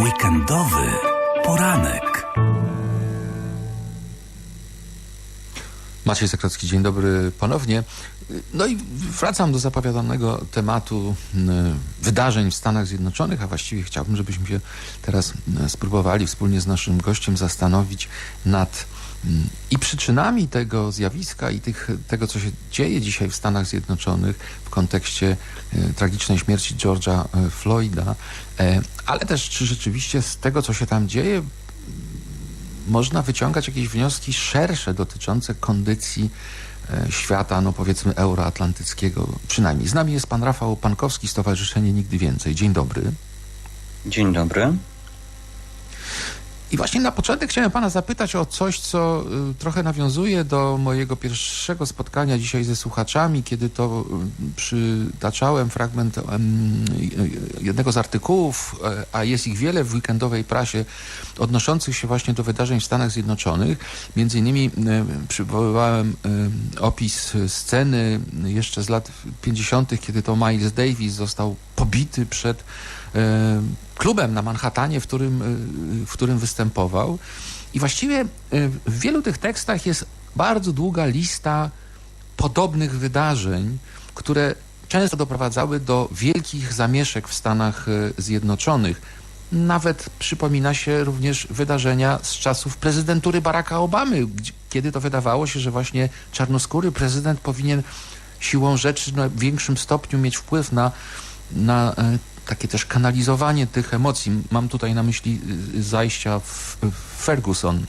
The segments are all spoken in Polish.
Weekendowy poranek. Maciej Zakrocki, dzień dobry ponownie. No i wracam do zapowiadanego tematu mm, wydarzeń w Stanach Zjednoczonych, a właściwie chciałbym, żebyśmy się teraz mm, spróbowali wspólnie z naszym gościem zastanowić nad i przyczynami tego zjawiska i tych, tego, co się dzieje dzisiaj w Stanach Zjednoczonych w kontekście e, tragicznej śmierci George'a e, Floyda, e, ale też czy rzeczywiście z tego, co się tam dzieje, można wyciągać jakieś wnioski szersze dotyczące kondycji świata, no powiedzmy euroatlantyckiego przynajmniej. Z nami jest pan Rafał Pankowski, Stowarzyszenie Nigdy Więcej. Dzień dobry. Dzień dobry. I właśnie na początek chciałem pana zapytać o coś, co y, trochę nawiązuje do mojego pierwszego spotkania dzisiaj ze słuchaczami, kiedy to y, przytaczałem fragment y, jednego z artykułów, a jest ich wiele w weekendowej prasie, odnoszących się właśnie do wydarzeń w Stanach Zjednoczonych. Między innymi przywoływałem opis sceny jeszcze z lat 50., kiedy to Miles Davis został pobity przed e, klubem na Manhattanie, w którym, e, w którym występował. I właściwie e, w wielu tych tekstach jest bardzo długa lista podobnych wydarzeń, które często doprowadzały do wielkich zamieszek w Stanach Zjednoczonych. Nawet przypomina się również wydarzenia z czasów prezydentury Baracka Obamy, kiedy to wydawało się, że właśnie czarnoskóry prezydent powinien siłą rzeczy na większym stopniu mieć wpływ na, na takie też kanalizowanie tych emocji. Mam tutaj na myśli zajścia w Ferguson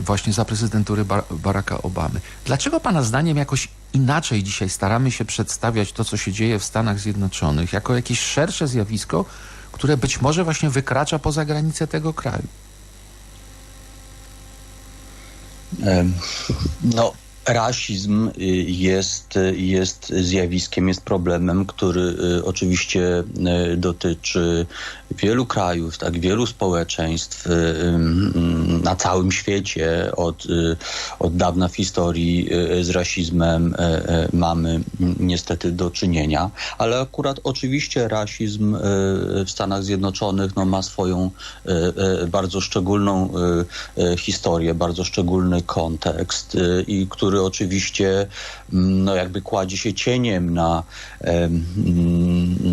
właśnie za prezydentury Baracka Obamy. Dlaczego Pana zdaniem jakoś inaczej dzisiaj staramy się przedstawiać to, co się dzieje w Stanach Zjednoczonych, jako jakieś szersze zjawisko, które być może właśnie wykracza poza granice tego kraju? No, Rasizm y, jest, jest zjawiskiem, jest problemem, który y, oczywiście y, dotyczy wielu krajów, tak, wielu społeczeństw na całym świecie. Od, od dawna w historii z rasizmem mamy niestety do czynienia, ale akurat oczywiście rasizm w Stanach Zjednoczonych no, ma swoją bardzo szczególną historię, bardzo szczególny kontekst i który który oczywiście mm, no jakby kładzie się cieniem na,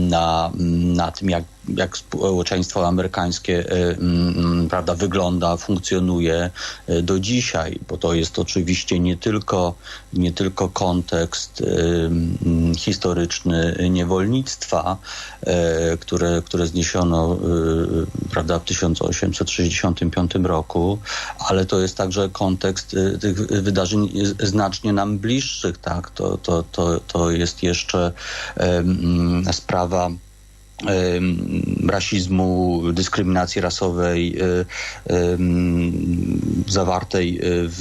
na, na tym, jak jak społeczeństwo amerykańskie e, prawda, wygląda, funkcjonuje e, do dzisiaj, bo to jest oczywiście nie tylko, nie tylko kontekst historyczny niewolnictwa, e, które, które zniesiono prawda, w 1865 roku, ale to jest także kontekst tych wydarzeń znacznie nam bliższych. Tak? To, to, to, to jest jeszcze sprawa rasizmu, dyskryminacji rasowej zawartej w,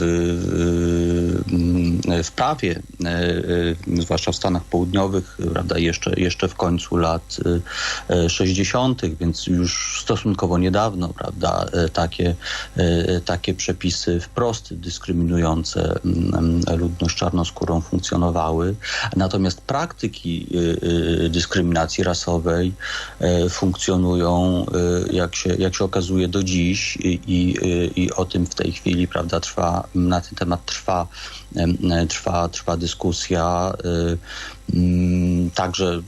w prawie, e, zwłaszcza w Stanach Południowych, prawda, jeszcze, jeszcze w końcu lat 60., e, więc już stosunkowo niedawno, prawda, e, takie, takie przepisy wprost dyskryminujące ludność czarnoskórą funkcjonowały. Natomiast praktyki dyskryminacji rasowej E, funkcjonują, e, jak się, jak się okazuje, do dziś i, i, i o tym w tej chwili prawda, trwa, na ten temat trwa, trwa, trwa dyskusja. Mm, także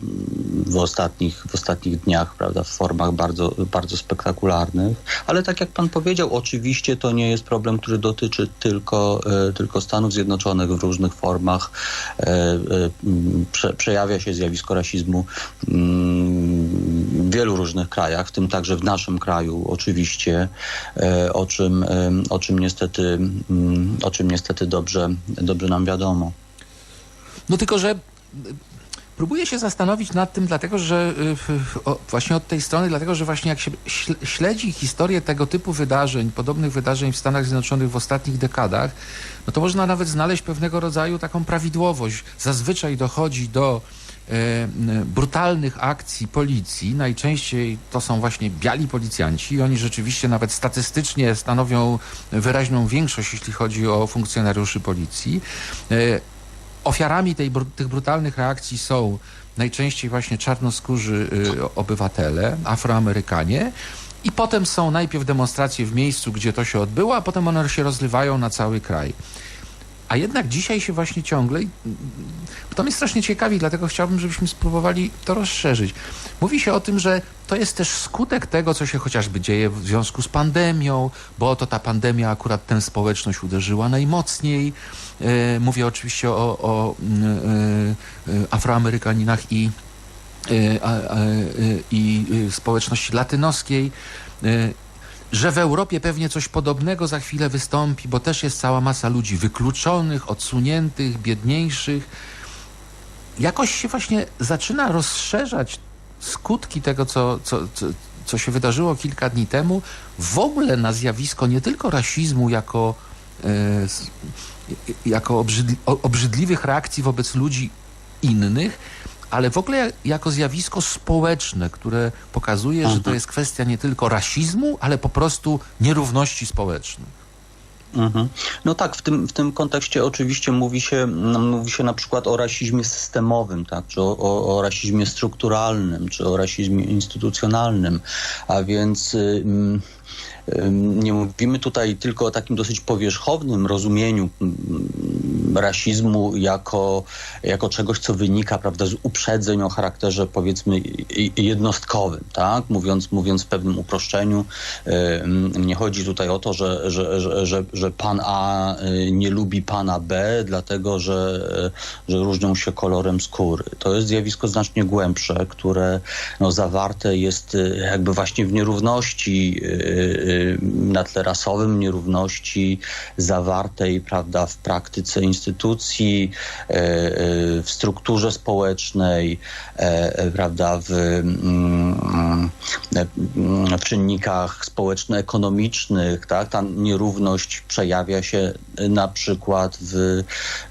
w ostatnich, w ostatnich dniach, prawda, w formach bardzo, bardzo spektakularnych. Ale tak jak pan powiedział, oczywiście to nie jest problem, który dotyczy tylko, e, tylko Stanów Zjednoczonych w różnych formach. E, e, prze, przejawia się zjawisko rasizmu mm, w wielu różnych krajach, w tym także w naszym kraju oczywiście, o czym, o czym niestety, mm, o czym niestety dobrze, dobrze nam wiadomo. No tylko, że Próbuję się zastanowić nad tym, dlatego że y, o, właśnie od tej strony, dlatego że właśnie jak się śledzi historię tego typu wydarzeń, podobnych wydarzeń w Stanach Zjednoczonych w ostatnich dekadach, no to można nawet znaleźć pewnego rodzaju taką prawidłowość. Zazwyczaj dochodzi do e, brutalnych akcji policji. Najczęściej to są właśnie biali policjanci i oni rzeczywiście nawet statystycznie stanowią wyraźną większość, jeśli chodzi o funkcjonariuszy policji. Ofiarami tej, tych brutalnych reakcji są najczęściej właśnie czarnoskórzy y, obywatele, Afroamerykanie. I potem są najpierw demonstracje w miejscu, gdzie to się odbyło, a potem one się rozlewają na cały kraj. A jednak dzisiaj się właśnie ciągle, mm, to mnie strasznie ciekawi, dlatego chciałbym, żebyśmy spróbowali to rozszerzyć. Mówi się o tym, że to jest też skutek tego, co się chociażby dzieje w związku z pandemią, bo to ta pandemia akurat tę społeczność uderzyła najmocniej. E, Mówię oczywiście o, o e, e, Afroamerykaninach i, i społeczności latynoskiej. Że w Europie pewnie coś podobnego za chwilę wystąpi, bo też jest cała masa ludzi wykluczonych, odsuniętych, biedniejszych. Jakoś się właśnie zaczyna rozszerzać skutki tego, co, co, co, co się wydarzyło kilka dni temu, w ogóle na zjawisko nie tylko rasizmu jako, e, jako obrzydli, obrzydliwych reakcji wobec ludzi innych, ale w ogóle jako zjawisko społeczne, które pokazuje, że to jest kwestia nie tylko rasizmu, ale po prostu nierówności społecznych. Mhm. No tak, w tym, w tym kontekście oczywiście mówi się, mm, mówi się na przykład o rasizmie systemowym, tak, czy o, o, o rasizmie strukturalnym, czy o rasizmie instytucjonalnym, a więc y, mm, ym, nie mówimy tutaj tylko o takim dosyć powierzchownym rozumieniu mm, rasizmu jako, jako czegoś, co wynika prawda, z uprzedzeń o charakterze powiedzmy jednostkowym, tak? mówiąc, mówiąc w pewnym uproszczeniu. Ym, Nie chodzi tutaj o to, że, że, że, że, pan A y, nie lubi pana B, dlatego że, y, że różnią się kolorem skóry. To jest zjawisko znacznie głębsze, które no, zawarte jest y, jakby właśnie w nierówności y, y, na tle rasowym, nierówności zawartej prawda, w praktyce instytucji, y, y, w strukturze społecznej, e, e, prawda, w, mm, e, w czynnikach społeczno-ekonomicznych, tak? Ta nierówność przejawia się e, na przykład w,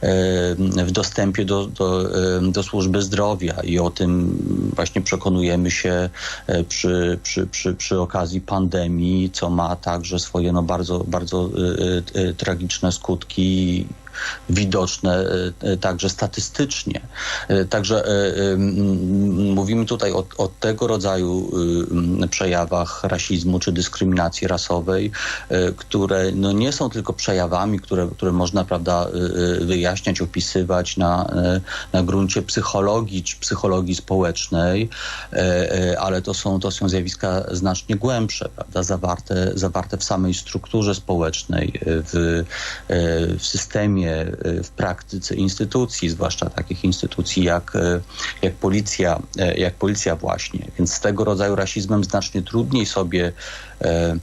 e, w dostępie do, do, e, do służby zdrowia i o tym właśnie przekonujemy się e, przy, przy, przy, przy okazji pandemii, co ma także swoje no, bardzo, bardzo e, e, tragiczne skutki widoczne e, e, także statystycznie. E, Także mówimy tutaj o, o tego rodzaju przejawach rasizmu czy dyskryminacji rasowej, które no nie są tylko przejawami, które, które można prawda, wyjaśniać, opisywać na, na gruncie psychologii czy psychologii społecznej, ale to są, to są zjawiska znacznie głębsze, prawda, zawarte, zawarte w samej strukturze społecznej, w, w systemie, e, w praktyce instytucji, zwłaszcza takich instytucji jak, e, jak policja, e, jak policja właśnie. Więc z tego rodzaju rasizmem znacznie trudniej sobie mm,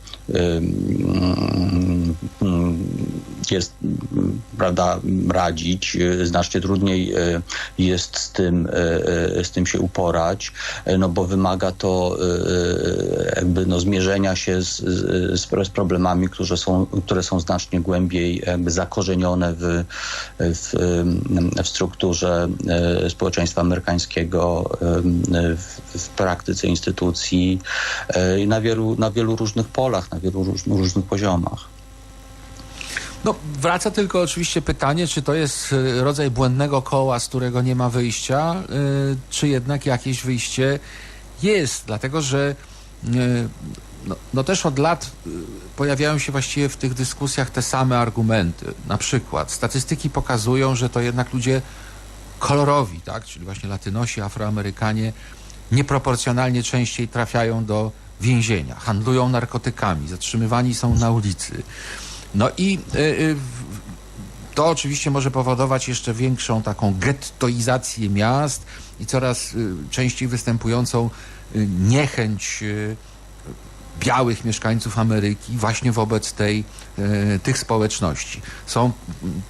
mm, jest prawda, radzić. Znacznie trudniej e, jest z tym, e, e, z tym się uporać, no bo wymaga to jakby no, zmierzenia się z, z, problemami, które są, które są znacznie głębiej jakby zakorzenione w, w, w strukturze społeczeństwa amerykańskiego, w, w praktyce instytucji na wielu, na wielu różnych polach, na wielu róż, różnych poziomach. No, wraca tylko oczywiście pytanie, czy to jest y, rodzaj błędnego koła, z którego nie ma wyjścia, y, czy jednak jakieś wyjście jest, dlatego że y, no, no też od lat pojawiają się właściwie w tych dyskusjach te same argumenty. Na przykład statystyki pokazują, że to jednak ludzie kolorowi, tak, czyli właśnie Latynosi, Afroamerykanie nieproporcjonalnie częściej trafiają do więzienia, handlują narkotykami, zatrzymywani są na ulicy. No i y, y, to oczywiście może powodować jeszcze większą taką gettoizację miast i coraz y, częściej występującą niechęć białych mieszkańców Ameryki właśnie wobec tej, tych społeczności. Są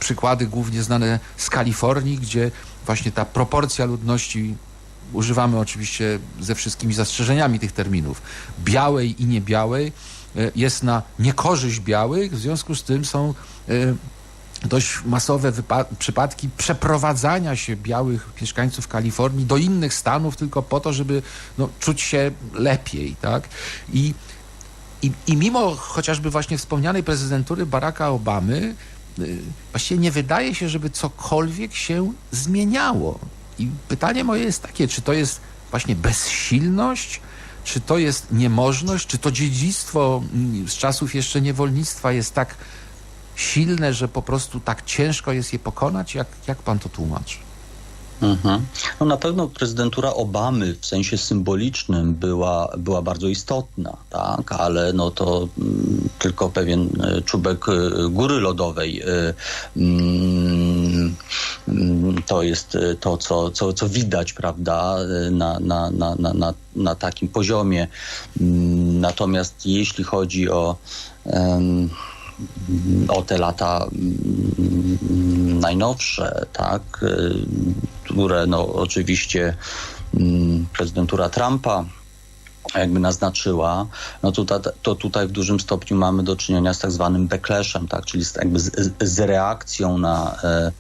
przykłady głównie znane z Kalifornii, gdzie właśnie ta proporcja ludności, używamy oczywiście ze wszystkimi zastrzeżeniami tych terminów, białej i niebiałej, jest na niekorzyść białych, w związku z tym są e, dość masowe przypadki przeprowadzania się białych mieszkańców Kalifornii do innych stanów tylko po to, żeby no, czuć się lepiej, tak? I, i, I mimo chociażby właśnie wspomnianej prezydentury Baracka Obamy, y, właściwie nie wydaje się, żeby cokolwiek się zmieniało. I pytanie moje jest takie, czy to jest właśnie bezsilność, czy to jest niemożność, czy to dziedzictwo mm, z czasów jeszcze niewolnictwa jest tak silne, że po prostu tak ciężko jest je pokonać? Jak, jak pan to tłumaczy? Mhm. No na pewno prezydentura Obamy w sensie symbolicznym była, była bardzo istotna, tak, ale no to mm, tylko pewien e, czubek e, góry lodowej. e, mm, mm, To jest to, co, co, co widać, prawda, na, na, na, na, na, takim poziomie. Natomiast jeśli chodzi o em, o te lata mm, najnowsze, tak, które no oczywiście mm, prezydentura Trumpa jakby naznaczyła, no to, to tutaj w dużym stopniu mamy do czynienia z tak zwanym backlashem, tak, czyli z, jakby z, z reakcją na, e,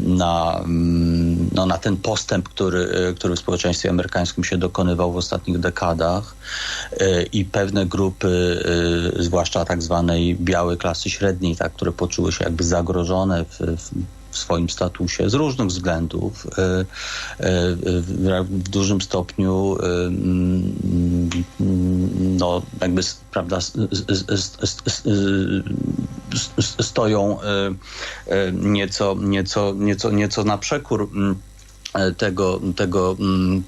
na, mm, no, na ten postęp, który, e, który w społeczeństwie amerykańskim się dokonywał w ostatnich dekadach e, i pewne grupy, e, zwłaszcza tak zwanej białej klasy średniej, tak, które poczuły się jakby zagrożone w, w swoim statusie z różnych względów e, e, w, w dużym stopniu no jakby prawda stoją nieco, nieco, nieco, nieco na przekór tego, tego,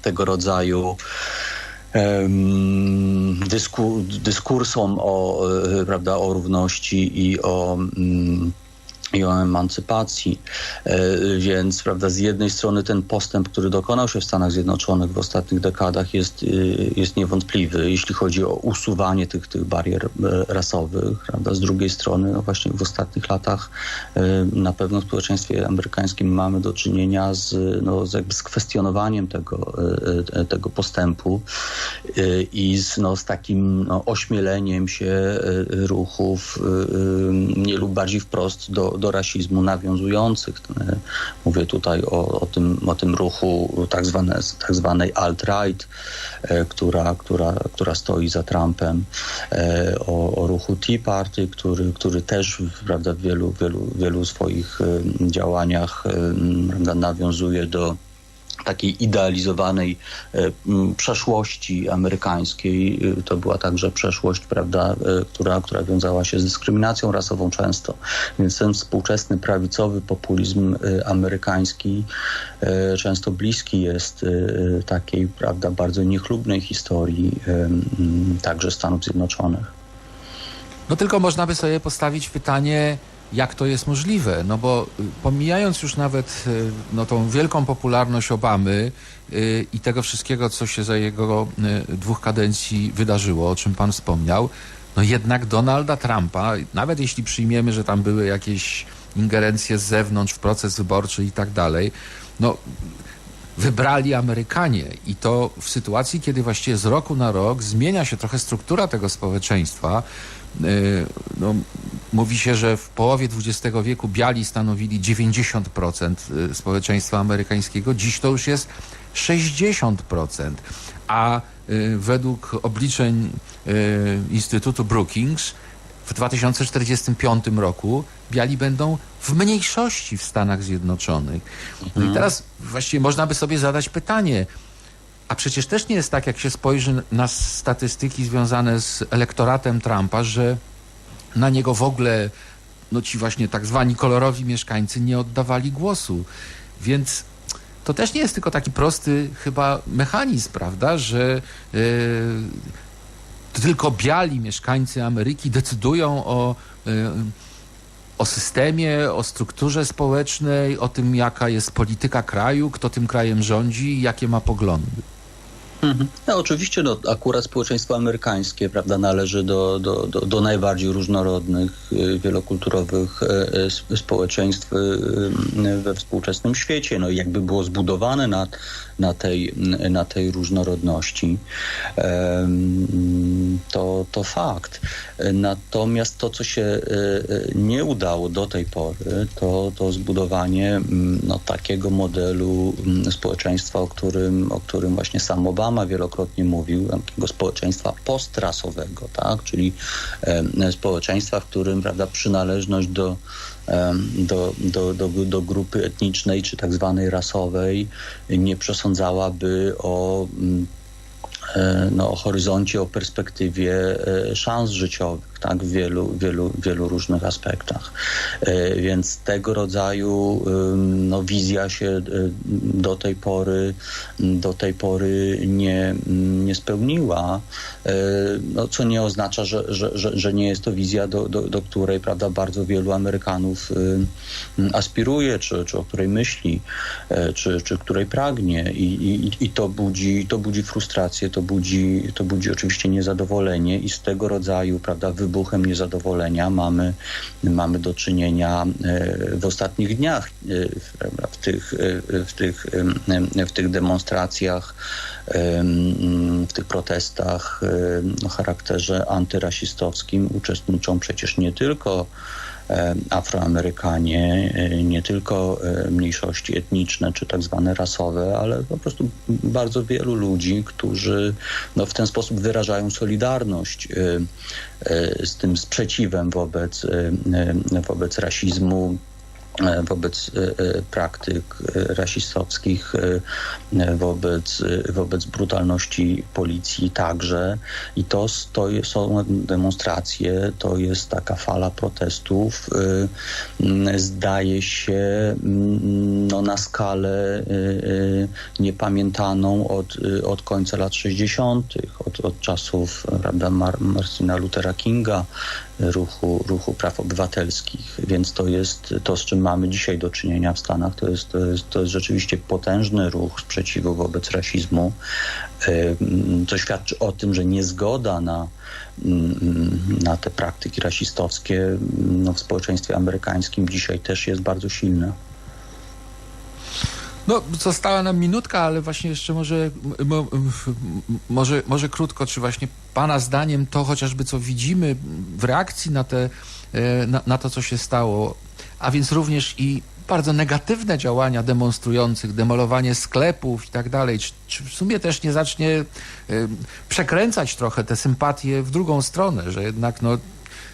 tego rodzaju dysku, dyskursom o, prawda, o równości i o i o emancypacji. E, Więc prawda, z jednej strony ten postęp, który dokonał się w Stanach Zjednoczonych w ostatnich dekadach jest, y, jest niewątpliwy, jeśli chodzi o usuwanie tych, tych barier e, rasowych. Prawda? Z drugiej strony no właśnie w ostatnich latach e, na pewno w społeczeństwie amerykańskim mamy do czynienia z, no, z, jakby z kwestionowaniem tego, tego postępu i z, no, z takim no, ośmieleniem się ruchów mniej lub bardziej wprost do, do rasizmu nawiązujących. E, Mówię tutaj o, o, tym, o tym ruchu tak, zwane, tak zwanej alt-right, e, która, która, która stoi za Trumpem, e, o, o ruchu Tea Party, który, który też prawda, w wielu, wielu, wielu swoich działaniach nawiązuje do takiej idealizowanej e, przeszłości amerykańskiej. E, To była także przeszłość, prawda, e, która, która wiązała się z dyskryminacją rasową często. Więc ten współczesny prawicowy populizm amerykański często bliski jest takiej, prawda, bardzo niechlubnej historii także Stanów Zjednoczonych. No tylko można by sobie postawić pytanie, jak to jest możliwe? No bo y, pomijając już nawet y, no, tą wielką popularność Obamy y, i tego wszystkiego, co się za jego dwóch kadencji wydarzyło, o czym pan wspomniał, no jednak Donalda Trumpa, nawet jeśli przyjmiemy, że tam były jakieś ingerencje z zewnątrz w proces wyborczy i tak dalej, no wybrali Amerykanie i to w sytuacji, kiedy właściwie z roku na rok zmienia się trochę struktura tego społeczeństwa. Yy, No, mówi się, że w połowie XX wieku biali stanowili 90% y, społeczeństwa amerykańskiego, dziś to już jest 60%, a y, według obliczeń y, Instytutu Brookings w 2045 roku biali będą w mniejszości w Stanach Zjednoczonych. No i teraz właściwie można by sobie zadać pytanie, a przecież też nie jest tak, jak się spojrzy na statystyki związane z elektoratem Trumpa, że na niego w ogóle no ci właśnie tak zwani kolorowi mieszkańcy nie oddawali głosu. Więc to też nie jest tylko taki prosty chyba mechanizm, prawda, że yy, tylko biali mieszkańcy Ameryki decydują o, yy, o systemie, o strukturze społecznej, o tym, jaka jest polityka kraju, kto tym krajem rządzi i jakie ma poglądy. No, oczywiście no, akurat społeczeństwo amerykańskie prawda, należy do, do, do, do najbardziej różnorodnych, y, wielokulturowych y, y, sp- społeczeństw we współczesnym świecie. No jakby było zbudowane na, na, tej, na tej różnorodności. To, to fakt. Natomiast to, co się y, y, nie udało do tej pory, to, to zbudowanie mm, no, takiego modelu mm, społeczeństwa, o którym, o którym właśnie sam Obama wielokrotnie mówił, takiego społeczeństwa postrasowego, tak? czyli społeczeństwa, w którym prawda, przynależność do, do, do, do, do grupy etnicznej czy tak zwanej rasowej nie przesądzałaby o mm, e, no, o horyzoncie, o perspektywie e, szans życiowych, tak, w wielu, wielu, wielu różnych aspektach. E, Więc tego rodzaju no, wizja się do tej pory, do tej pory nie, nie spełniła, no, co nie oznacza, że, że, że, że nie jest to wizja, do, do, do której prawda, bardzo wielu Amerykanów ym, aspiruje, czy, czy o której myśli, e, czy, czy której pragnie. I, i, i to, budzi, to budzi frustrację, to budzi, to budzi oczywiście niezadowolenie i z tego rodzaju prawda, wybuchem niezadowolenia mamy, mamy do czynienia e, w ostatnich dniach e, w- tych, e, w tych, w tych demonstracjach, em, w tych protestach o charakterze antyrasistowskim uczestniczą przecież nie tylko e, Afroamerykanie, e, nie tylko e, mniejszości etniczne czy tak zwane rasowe, ale po prostu bardzo wielu ludzi, którzy no, w ten sposób wyrażają solidarność e, e, z tym sprzeciwem wobec, e, e, wobec rasizmu, e, wobec e, e, praktyk e, rasistowskich, e, e, wobec, e, wobec brutalności policji także. I to, to są demonstracje, to jest taka fala protestów. e, Zdaje się no, na skalę e, e, niepamiętaną od, e, od końca lat 60., od, od czasów prawda, Mar- Martina Luthera Kinga, ruchu, ruchu praw obywatelskich. Więc to jest to, z czym mamy dzisiaj do czynienia w Stanach. To jest, to jest, to jest rzeczywiście potężny ruch sprzeciwu wobec rasizmu. Co świadczy o tym, że niezgoda na, na te praktyki rasistowskie no, w społeczeństwie amerykańskim dzisiaj też jest bardzo silna. No, została nam minutka, ale właśnie jeszcze może, może, może krótko, czy właśnie Pana zdaniem to chociażby co widzimy w reakcji na, te, e, na, na to, co się stało, a więc również i bardzo negatywne działania demonstrujących, demolowanie sklepów i tak dalej, czy, czy w sumie też nie zacznie e, przekręcać trochę te sympatie w drugą stronę, że jednak no,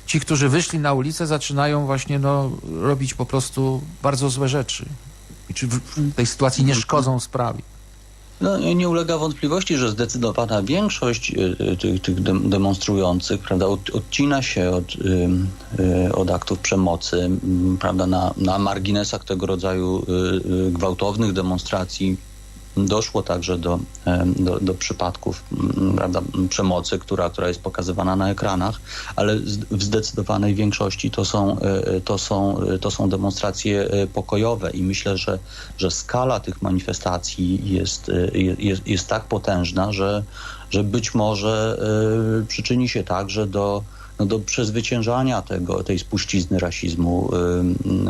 ci, którzy wyszli na ulicę, zaczynają właśnie no, robić po prostu bardzo złe rzeczy. I czy w tej sytuacji nie szkodzą sprawie? No, nie ulega wątpliwości, że zdecydowana większość y, y, tych, tych dem- demonstrujących prawda, od, odcina się od, y, od aktów przemocy. Prawda, na, na marginesach tego rodzaju gwałtownych demonstracji doszło także do, em, do, do przypadków prawda, przemocy, która, która jest pokazywana na ekranach, ale w zdecydowanej większości to są, e, e, to są, e, to są demonstracje e, pokojowe i myślę, że, że skala tych manifestacji jest, e, je- jest, jest tak potężna, że, że być może e, przyczyni się także do, no, do przezwyciężania tego, tej spuścizny rasizmu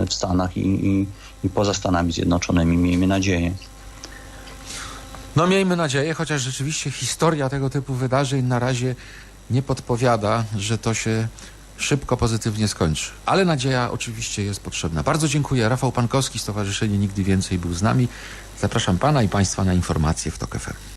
e, w Stanach i, i, i poza Stanami Zjednoczonymi, miejmy nadzieję. No miejmy nadzieję, chociaż rzeczywiście historia tego typu wydarzeń na razie nie podpowiada, że to się szybko pozytywnie skończy. Ale nadzieja oczywiście jest potrzebna. Bardzo dziękuję. Rafał Pankowski, Stowarzyszenie Nigdy Więcej był z nami. Zapraszam Pana i Państwa na informacje w TOK FM.